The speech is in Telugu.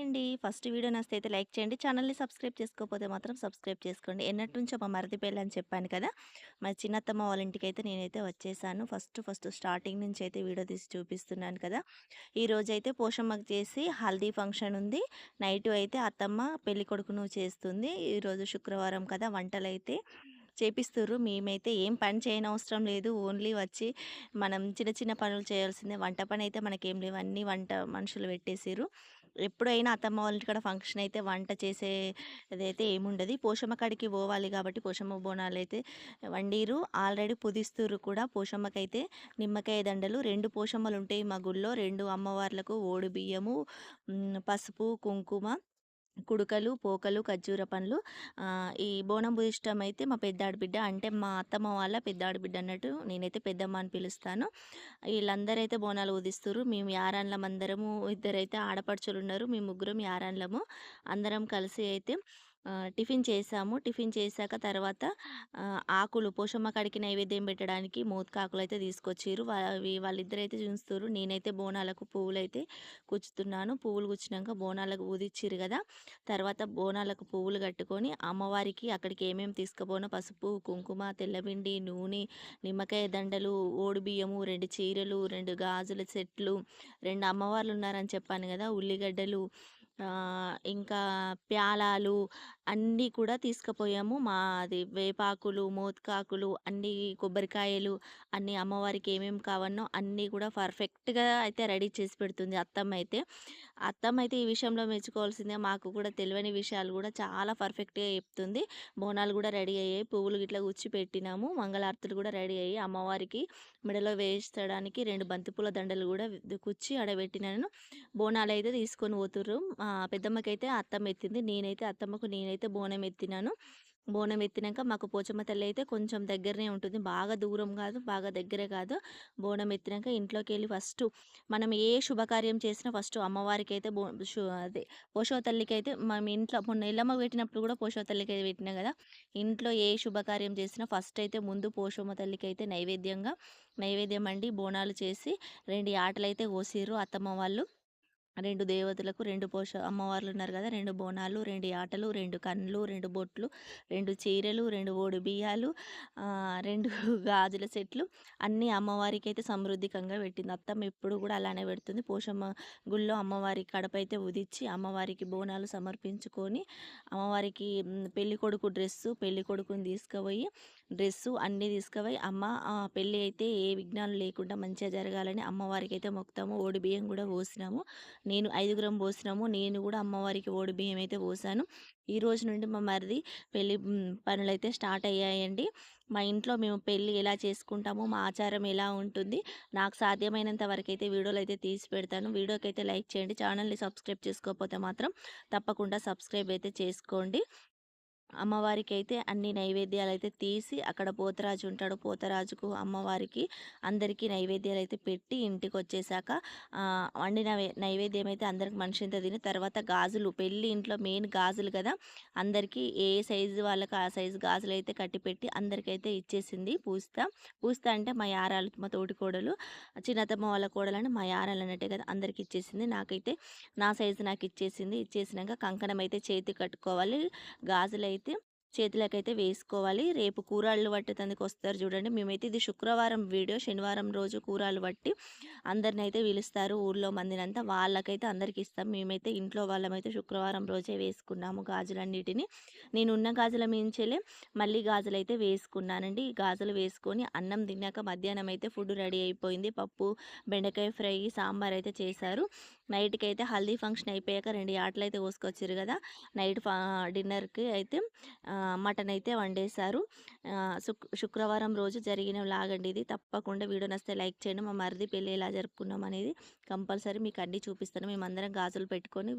అండి. ఫస్ట్ వీడియో నచ్చితే అయితే లైక్ చేయండి. ఛానల్‌ని సబ్స్క్రైబ్ చేసుకోకపోతే మాత్రం సబ్స్క్రైబ్ చేసుకోండి. ఎన్నటి నుంచి మా మరిది అని చెప్పాను కదా! మా చిన్నత్తమ్మ వాళ్ళ ఇంటికి అయితే నేనైతే వచ్చేసాను. ఫస్ట్ ఫస్ట్ స్టార్టింగ్ నుంచి అయితే వీడియో తీసి చూపిస్తున్నాను కదా! ఈరోజైతే పోషమ్మకు చేసి హల్దీ ఫంక్షన్ ఉంది. నైటు అయితే అత్తమ్మ పెళ్ళికొడుకును చేస్తుంది. ఈరోజు శుక్రవారం కదా! వంటలైతే చేపిస్తుర్రు. మేమైతే ఏం పని చేయనవసరం లేదు. ఓన్లీ వచ్చి మనం చిన్న చిన్న పనులు చేయాల్సిందే. వంట పని అయితే మనకేం లేవు. అన్నీ వంట మనుషులు పెట్టేసిర్రు. ఎప్పుడైనా అత్తమ్మ వాళ్ళ ఇంటికాడ ఫంక్షన్ అయితే వంట చేసేదైతే ఏముండదు. పోషమ్మ కాడికి పోవాలి కాబట్టి పోషమ్మ బోనాలు అయితే వండిరు ఆల్రెడీ పుదిస్తుర్రు కూడా పోషమ్మకైతే నిమ్మకాయ దండలు రెండు పోషమ్మలు ఉంటాయి మా గుళ్ళో. రెండు అమ్మవార్లకు ఓడి బియ్యము, పసుపు, కుంకుమ, కుడుకలు పోకలు, ఖర్జూర పండ్లు. ఈ బోనం భూయిష్టం అయితే మా పెద్ద ఆడబిడ్డ అంటే మా అత్తమ్మ వాళ్ళ పెద్ద ఆడబిడ్డ అన్నట్టు. నేనైతే పెద్దమ్మ అని పిలుస్తాను. వీళ్ళందరైతే బోనాలు ఊదిస్తుర్రు. మేము యారాన్లం అందరము ఇద్దరైతే ఆడపడుచులు ఉన్నారు మేము ముగ్గురం యారాన్లము. అందరం కలిసి అయితే టిఫిన్ చేసాము. టిఫిన్ చేశాక తర్వాత ఆకులు పోషమ్మ కాడికి నైవేద్యం పెట్టడానికి మోదకాకులైతే అయితే తీసుకొచ్చారు అవి వాళ్ళిద్దరైతే చూస్తారు నేనైతే బోనాలకు పువ్వులు అయితే కుచ్చుతున్నాను. పువ్వులు కుచ్చినంక బోనాలకు ఊదిచ్చిర్రు కదా! తర్వాత బోనాలకు పువ్వులు కట్టుకొని అమ్మవారికి అక్కడికి ఏమేమి తీసుకుపోనో? పసుపు, కుంకుమ, తెల్లపిండి, నూనె, నిమ్మకాయ దండలు, ఓడి బియ్యము, రెండు చీరలు, రెండు గాజుల సెట్లు, 2 అమ్మవార్లున్నారని చెప్పాను కదా! ఉల్లిగడ్డలు ఇంకా ప్యాలాలు అన్నీ కూడా తీసుకుపోయాము. మాది వేపాకులు, మోత్కాకులు అన్నీ కొబ్బరికాయలు అన్నీ అమ్మవారికి ఏమేమి కావన్నో అన్నీ కూడా పర్ఫెక్ట్‌గా అయితే రెడీ చేసి పెడుతుంది అత్తమ్మ అయితే అత్తమ్మ అయితే ఈ విషయంలో మెచ్చుకోవాల్సిందే. మాకు కూడా తెలియని విషయాలు కూడా చాలా పర్ఫెక్ట్‌గా చెప్తుంది. బోనాలు కూడా రెడీ అయ్యాయి. పువ్వులు గిట్లా గుచ్చి పెట్టినాము. మంగళార్తులు కూడా రెడీ అయ్యాయి. అమ్మవారికి మెడలో వేయించడానికి రెండు బంతిపూల దండలు కూడా కుచ్చి ఆడ బోనాలు అయితే తీసుకొని పోతుర్రు. పెద్దమ్మకైతే అత్తమ్మ ఎత్తింది. నేనైతే అత్తమ్మకు నేనైతే అయితే బోనం ఎత్తినాను. బోనం ఎత్తినాక మాకు పోచమ్మ తల్లి అయితే కొంచెం దగ్గరనే ఉంటుంది. బాగా దూరం కాదు బాగా దగ్గరే కాదు బోనం ఎత్తినాక ఇంట్లోకి వెళ్ళి ఫస్ట్ మనం ఏ శుభకార్యం చేసినా ఫస్టు అమ్మవారికైతే బో షు అదే తల్లికి అయితే మనం ఇంట్లో మొన్న ఇల్లమ్మ పెట్టినప్పుడు కూడా పోషవ తల్లికి అయితే పెట్టినా కదా ఇంట్లో ఏ శుభకార్యం చేసినా ఫస్ట్ అయితే ముందు పోషమ్మ తల్లికి అయితే నైవేద్యంగా నైవేద్యం అండి బోనాలు చేసి రెండు ఆటలు అయితే కోసిర్రు అత్తమ్మ వాళ్ళు. రెండు దేవతలకు రెండు పోష అమ్మవార్లున్నారు గదా! 2 బోనాలు, రెండు ఆటలు రెండు కన్నులు రెండు బొట్లు, రెండు చీరలు, రెండు ఓడి బియ్యాలు, రెండు గాజుల సెట్లు అన్నీ అమ్మవారికైతే సమృద్ధికంగా పెట్టింది. అత్తమ్మ ఎప్పుడు కూడా అలానే పెడుతుంది. పోషమ్మ గుళ్ళో అమ్మవారి కడపైతే ఉదిచ్చి అమ్మవారికి బోనాలు సమర్పించుకొని అమ్మవారికి పెళ్ళి పెళ్ళికొడుకు డ్రెస్సు, పెళ్ళికొడుకుని తీసుకుపోయి డ్రెస్సు అన్నీ తీసుకుపోయి అమ్మ పెళ్ళి అయితే ఏ విఘ్నాలు లేకుండా మంచిగా జరగాలని అమ్మవారికైతే మొక్తాము ఓడి బియ్యం కూడా పోసినాము. నేను ఐదుగురం పోసినాము. నేను కూడా అమ్మవారికి ఓడి బియ్యం అయితే పోసాను. ఈ రోజు నుండి మా మరిది పెళ్ళి పనులు పనులైతే స్టార్ట్ అయ్యాయండి. మా ఇంట్లో మేము పెళ్ళి ఎలా చేసుకుంటామో, మా ఆచారం ఎలా ఉంటుంది, నాకు సాధ్యమైనంత వరకు అయితే వీడియోలైతే తీసి పెడతాను. వీడియోకి అయితే లైక్ చేయండి. ఛానల్‌ని సబ్స్క్రైబ్ చేసుకోకపోతే మాత్రం తప్పకుండా సబ్స్క్రైబ్ అయితే చేసుకోండి. అమ్మవారికైతే అన్ని నైవేద్యాలు అయితే తీసి అక్కడ పోతరాజు ఉంటాడు. పోతరాజుకు, అమ్మవారికి అందరికీ నైవేద్యాలు అయితే పెట్టి ఇంటికి వచ్చేసాక వండిన నైవేద్యం అయితే అందరికి మనిషింత తిని తర్వాత గాజులు పెళ్ళి ఇంట్లో మెయిన్ గాజులు కదా అందరికీ ఏ సైజు వాళ్ళకి ఆ సైజు గాజులు అయితే కట్టిపెట్టి అందరికైతే ఇచ్చేసింది పూస్త పూస్త అంటే మా యారాలు మా తోటి కోడలు చిన్నతమ్మ వాళ్ళ కోడలని మా యారాలు అన్నట్టే కదా! అందరికి ఇచ్చేసింది. నాకైతే నా సైజు నాకు ఇచ్చేసింది. ఇచ్చేసినాక కంకణం అయితే చేతి కట్టుకోవాలి. గాజులు пройти. చేతులకైతే వేసుకోవాలి. రేపు కూరాళ్ళు పట్టేతందుకు వస్తారు చూడండి. మేమైతే ఇది శుక్రవారం వీడియో. శనివారం రోజు కూరాలు పట్టి అయితే పిలుస్తారు ఊర్లో మందినంతా. వాళ్ళకైతే అందరికి ఇస్తాం. మేమైతే ఇంట్లో వాళ్ళమైతే శుక్రవారం రోజే వేసుకున్నాము గాజులన్నిటిని. నేను ఉన్న గాజుల మించెలే మళ్ళీ గాజులు అయితే వేసుకున్నానండి. ఈ గాజులు వేసుకొని అన్నం తిన్నాక మధ్యాహ్నం అయితే ఫుడ్ రెడీ అయిపోయింది. పప్పు, బెండకాయ ఫ్రై, సాంబార్ అయితే చేశారు. నైట్కి అయితే హల్దీ ఫంక్షన్ అయిపోయాక రెండు ఆటలు అయితే కోసుకొచ్చారు కదా నైట్ ఫా డిన్నర్‌కి అయితే మటన్ అయితే వండేశారు. శుక్ శుక్రవారం రోజు జరిగిన లాగండి అండి ఇది. తప్పకుండా వీడియో నస్తే లైక్ చేయండి. మా మరిది పెళ్ళి ఎలా జరుపుకున్నాం అనేది కంపల్సరీ మీకు అన్నీ చూపిస్తాను. మేమందరం గాజులు పెట్టుకొని